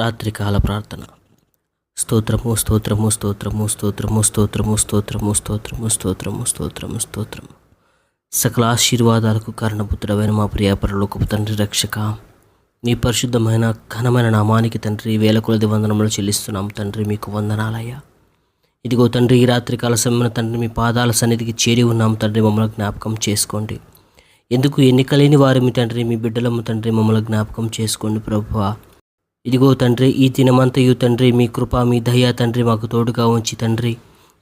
రాత్రికాల ప్రార్థన. స్తోత్రము స్తోత్రము స్తోత్రము స్తోత్రము స్తోత్రము స్తోత్రము స్తోత్రము స్తోత్రము స్తోత్రము స్తోత్రము. సకల ఆశీర్వాదాలకు కారణపుత్రమైన మా ప్రియ తండ్రి రక్షక మీ పరిశుద్ధమైన ఘనమైన నామానికి తండ్రి వేల కొలది వందనములు చెల్లిస్తున్నాం తండ్రి మీకు వందనాలయ్యా. ఇదిగో తండ్రి ఈ రాత్రికాల సమయంలో తండ్రి మీ పాదాల సన్నిధికి చేరి ఉన్నాం తండ్రి మమ్మల్ని జ్ఞాపకం చేసుకోండి. ఎందుకు ఎన్నికలేని వారు మీ తండ్రి మీ బిడ్డలము తండ్రి మమ్మల్ని జ్ఞాపకం చేసుకోండి ప్రభువా. ఇదిగో తండ్రి ఈ దినమంతయు తండ్రి మీ కృప మీ దయ తండ్రి మాకు తోడుగా ఉంచి తండ్రి.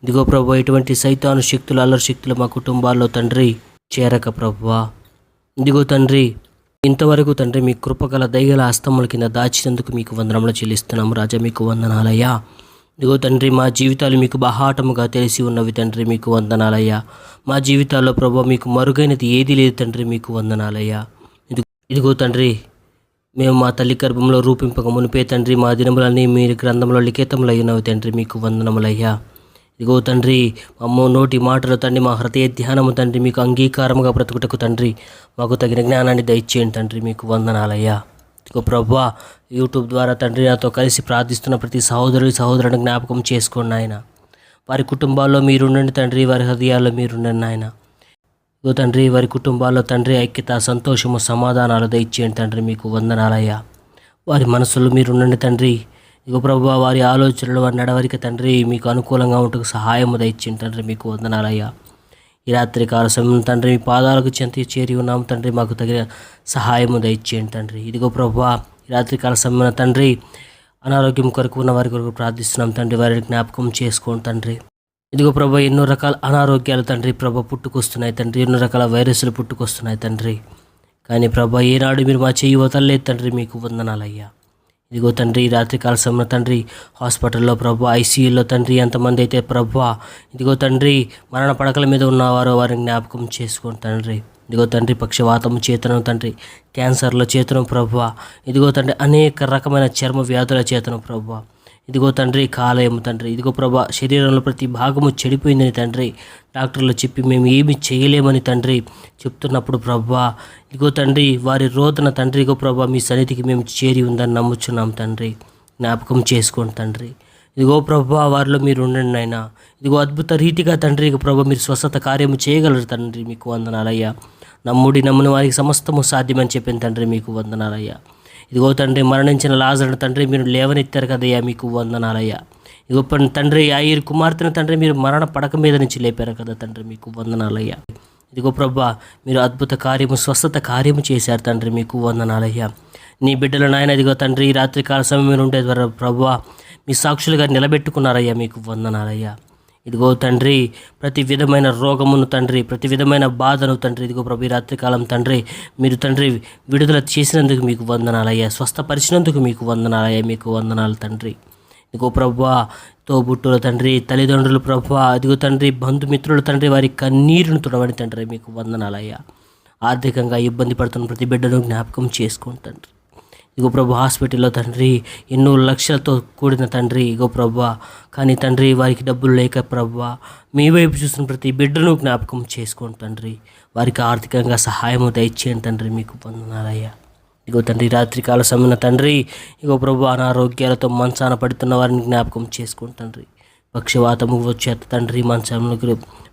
ఇదిగో ప్రభు ఎటువంటి సైతాను శక్తులు అల్లరి శక్తులు మా కుటుంబాల్లో తండ్రి చేరక ప్రభువా. ఇదిగో తండ్రి ఇంతవరకు తండ్రి మీ కృపగల దయగల హస్తముల కింద దాచినందుకు మీకు వందనములు చెల్లిస్తున్నాము. రాజా మీకు వందనాలయ్యా. ఇదిగో తండ్రి మా జీవితాలు మీకు బహాటముగా తెలిసి ఉన్నవి తండ్రి మీకు వందనాలయ్యా. మా జీవితాల్లో ప్రభు మీకు మరుగైనది ఏది లేదు తండ్రి మీకు వందనాలయ్యా. ఇదిగో ఇదిగో తండ్రి మేము మా తల్లి గర్భంలో రూపింపక మునిపే తండ్రి మా దినములన్నీ మీరు గ్రంథంలో లిఖితములు అయినవి తండ్రి మీకు వందనములయ్యా. ఇదిగో తండ్రి అమ్మో నోటి మాటలు తండ్రి మా హృదయ ధ్యానము తండ్రి మీకు అంగీకారముగా బ్రతుకుటకు తండ్రి మాకు తగిన జ్ఞానాన్ని దయచేయండి తండ్రి మీకు వందనాలయ్యా. ఇదిగో ప్రభా యూట్యూబ్ ద్వారా తండ్రి నాతో కలిసి ప్రార్థిస్తున్న ప్రతి సహోదరుడి సహోదరుని జ్ఞాపకం చేసుకోండి ఆయన వారి కుటుంబాల్లో మీరుండండి తండ్రి వారి హృదయాల్లో మీరుండండి ఆయన ఓ తండ్రి వారి కుటుంబాల్లో తండ్రి ఐక్యత సంతోషము సమాధానాలు దయచేయండి తండ్రి మీకు వందనాలయ్యా. వారి మనసులో మీరుండండి తండ్రి. ఇగో ప్రభు వారి ఆలోచనలు వారి నడవడిక తండ్రి మీకు అనుకూలంగా ఉంటకు సహాయము దయచేయండి తండ్రి మీకు వందనాలయ్యా. ఈ రాత్రి కాల సమయం తండ్రి మీ పాదాలకు చెంత చేరి ఉన్నాం తండ్రి మాకు తగిన సహాయము దయచేయండి తండ్రి. ఇదిగో ప్రభు ఈ రాత్రి కాల సమయం తండ్రి అనారోగ్యం కొరకు ఉన్న వారి కొరకు ప్రార్థిస్తున్నాం తండ్రి వారిని జ్ఞాపకం చేసుకోండి తండ్రి. ఇదిగో ప్రభా ఎన్నో రకాల అనారోగ్యాలు తండ్రి ప్రభ పుట్టుకొస్తున్నాయి తండ్రి. ఎన్నో రకాల వైరస్లు పుట్టుకొస్తున్నాయి తండ్రి. కానీ ప్రభా ఏనాడు మీరు మా చెయ్యి వదలలేదు తండ్రి మీకు వందనాలయ్యా. ఇదిగో తండ్రి రాత్రికాల సమయంలో తండ్రి హాస్పిటల్లో ప్రభు ఐసీయూలో తండ్రి ఎంతమంది అయితే ప్రభు ఇదిగో తండ్రి మరణ పడకల మీద ఉన్నవారో వారిని జ్ఞాపకం చేసుకోండి తండ్రి. ఇదిగో తండ్రి పక్షవాతము చేతనం తండ్రి క్యాన్సర్ల చేతనం ప్రభు. ఇదిగో తండ్రి అనేక రకమైన చర్మ వ్యాధుల చేతనం ప్రభు. ఇదిగో తండ్రి కాలయం తండ్రి. ఇదిగో ప్రభా శరీరంలో ప్రతి భాగము చెడిపోయిందని తండ్రి. డాక్టర్లు చెప్పి మేము ఏమి చేయలేమని తండ్రి చెప్తున్నప్పుడు ప్రభా ఇదిగో తండ్రి వారి రోదన తండ్రి ఇగో ప్రభా మీ సన్నిధికి మేము చేరి ఉందని నమ్ముచున్నాం తండ్రి. జ్ఞాపకం చేసుకోండి తండ్రి. ఇదిగో ప్రభా వారిలో మీరు ఉండండి నాయన. ఇదిగో అద్భుత రీతిగా తండ్రి ఇక ప్రభా మీరు స్వస్థత కార్యము చేయగలరు తండ్రి. మీకు వందనాలయ్యా. నమ్ముడి నమ్ముని వారికి సమస్తము సాధ్యమని చెప్పిన తండ్రి మీకు వందనాలయ్యా. ఇదిగో తండ్రి మరణించిన లాజరుని తండ్రి మీరు లేవనెత్తారు కదయ్యా మీకు వందనాలయ్యా. ఇదిగో తండ్రి ఐరు కుమార్తెను తండ్రి మీరు మరణ పడక మీద నుంచి లేపారు కదా తండ్రి మీకు వందనాలయ్యా. ఇదిగో ప్రభా మీరు అద్భుత కార్యము స్వస్థత కార్యము చేశారు తండ్రి మీకు వందనాలయ్యా. నీ బిడ్డల నాయన ఇదిగో తండ్రి ఈ రాత్రి కాల సమయం మీరు ఉండే ద్వారా ప్రభా మీ సాక్షులుగా నిలబెట్టుకున్నారయ్యా మీకు వందనాలయ్యా. ఇదిగో తండ్రి ప్రతి విధమైన రోగమును తండ్రి ప్రతి విధమైన బాధను తండ్రి ఇదిగో ప్రభు రాత్రికాలం తండ్రి మీరు తండ్రి విడుదల చేసినందుకు మీకు వందనాలయ్యా స్వస్థపరిచినందుకు మీకు వందనాలయ్యా మీకు వందనాలు తండ్రి. ఇదిగో ప్రభా తోబుట్టుల తండ్రి తల్లిదండ్రులు ప్రభా అదిగో తండ్రి బంధుమిత్రుల తండ్రి వారి కన్నీరును తుడవని తండ్రి మీకు వందనాలయ్యా. ఆర్థికంగా ఇబ్బంది పడుతున్న ప్రతి బిడ్డను జ్ఞాపకం చేసుకుంటండ్రి ఇగో ప్రభు హాస్పిటల్లో తండ్రి ఎన్నో లక్షలతో కూడిన తండ్రి ఇగో ప్రభా. కానీ తండ్రి వారికి డబ్బులు లేక ప్రభా. మీ వైపు చూసిన ప్రతి బిడ్డను జ్ఞాపకం చేసుకోండి తండ్రి. వారికి ఆర్థికంగా సహాయం దయచేయండి తండ్రి మీకు పొందనాలయ్యా ఇగో తండ్రి రాత్రికాల సమయంలో తండ్రి ఇగో ప్రభు అనారోగ్యాలతో మంచాన పడుతున్న వారిని జ్ఞాపకం చేసుకోండి తండ్రి. పక్షవాతము వచ్చే తండ్రి మంచంలో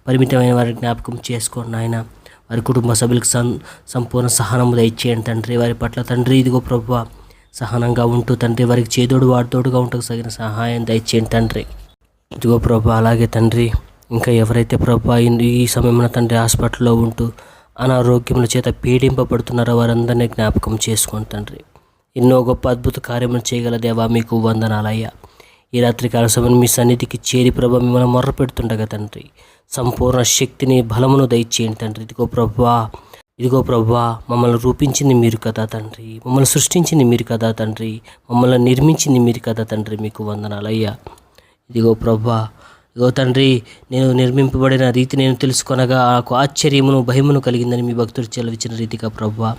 పరిమితమైన వారిని జ్ఞాపకం చేసుకోండి నాయన. వారి కుటుంబ సభ్యులకు సం సంపూర్ణ సహనము దయచేయండి తండ్రి. వారి పట్ల తండ్రి ఇదిగో ప్రభు సహనంగా ఉంటూ తండ్రి వారికి చేదోడు వాడితోడుగా ఉంటుంది సగిన సహాయం దయచేయండి తండ్రి. ఇదిగో ప్రభు అలాగే తండ్రి ఇంకా ఎవరైతే ప్రభు ఈ సమయంలో తండ్రి హాస్పిటల్లో ఉంటూ అనారోగ్యముల చేత పీడింపబడుతున్నారో వారందరినీ జ్ఞాపకం చేసుకోండి తండ్రి. ఎన్నో గొప్ప అద్భుత కార్యములు చేయగల దేవా మీకు వందనాలయ్యా. ఈ రాత్రి కాల సమయం మీ సన్నిధికి చేరి ప్రభ మిమ్మల్ని మొర్ర పెడుతుండగా తండ్రి. సంపూర్ణ శక్తిని బలమును దయచేయండి తండ్రి. ఇదిగో ప్రభా ఇదిగో ప్రభా మమ్మల్ని రూపించింది మీరు కదా తండ్రి. మమ్మల్ని సృష్టించింది మీరు కదా తండ్రి. మమ్మల్ని నిర్మించింది మీరు కదా తండ్రి. మీకు వందనాలయ్యా ఇదిగో ప్రభా ఇదిగో తండ్రి నేను నిర్మింపబడిన రీతి నేను తెలుసుకొనగా నాకు ఆశ్చర్యమును భయమును కలిగిందని మీ భక్తులు చెలవిచ్చిన రీతిగా ప్రభా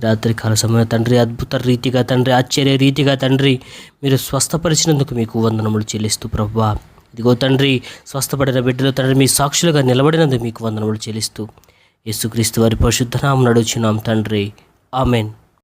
రాత్రికాల సమయం తండ్రి అద్భుత రీతిగా తండ్రి ఆశ్చర్య రీతిగా తండ్రి మీరు స్వస్థపరిచినందుకు మీకు వందనములు చెల్లిస్తూ ప్రభా ఇదిగో తండ్రి స్వస్థపడిన బిడ్డలు తండ్రి మీ సాక్షులుగా నిలబడినందుకు మీకు వందనములు చెల్లిస్తూ. యేసుక్రీస్తు వారి పరిశుద్ధనామం నడుచున్నాం తండ్రి. ఆమెన్.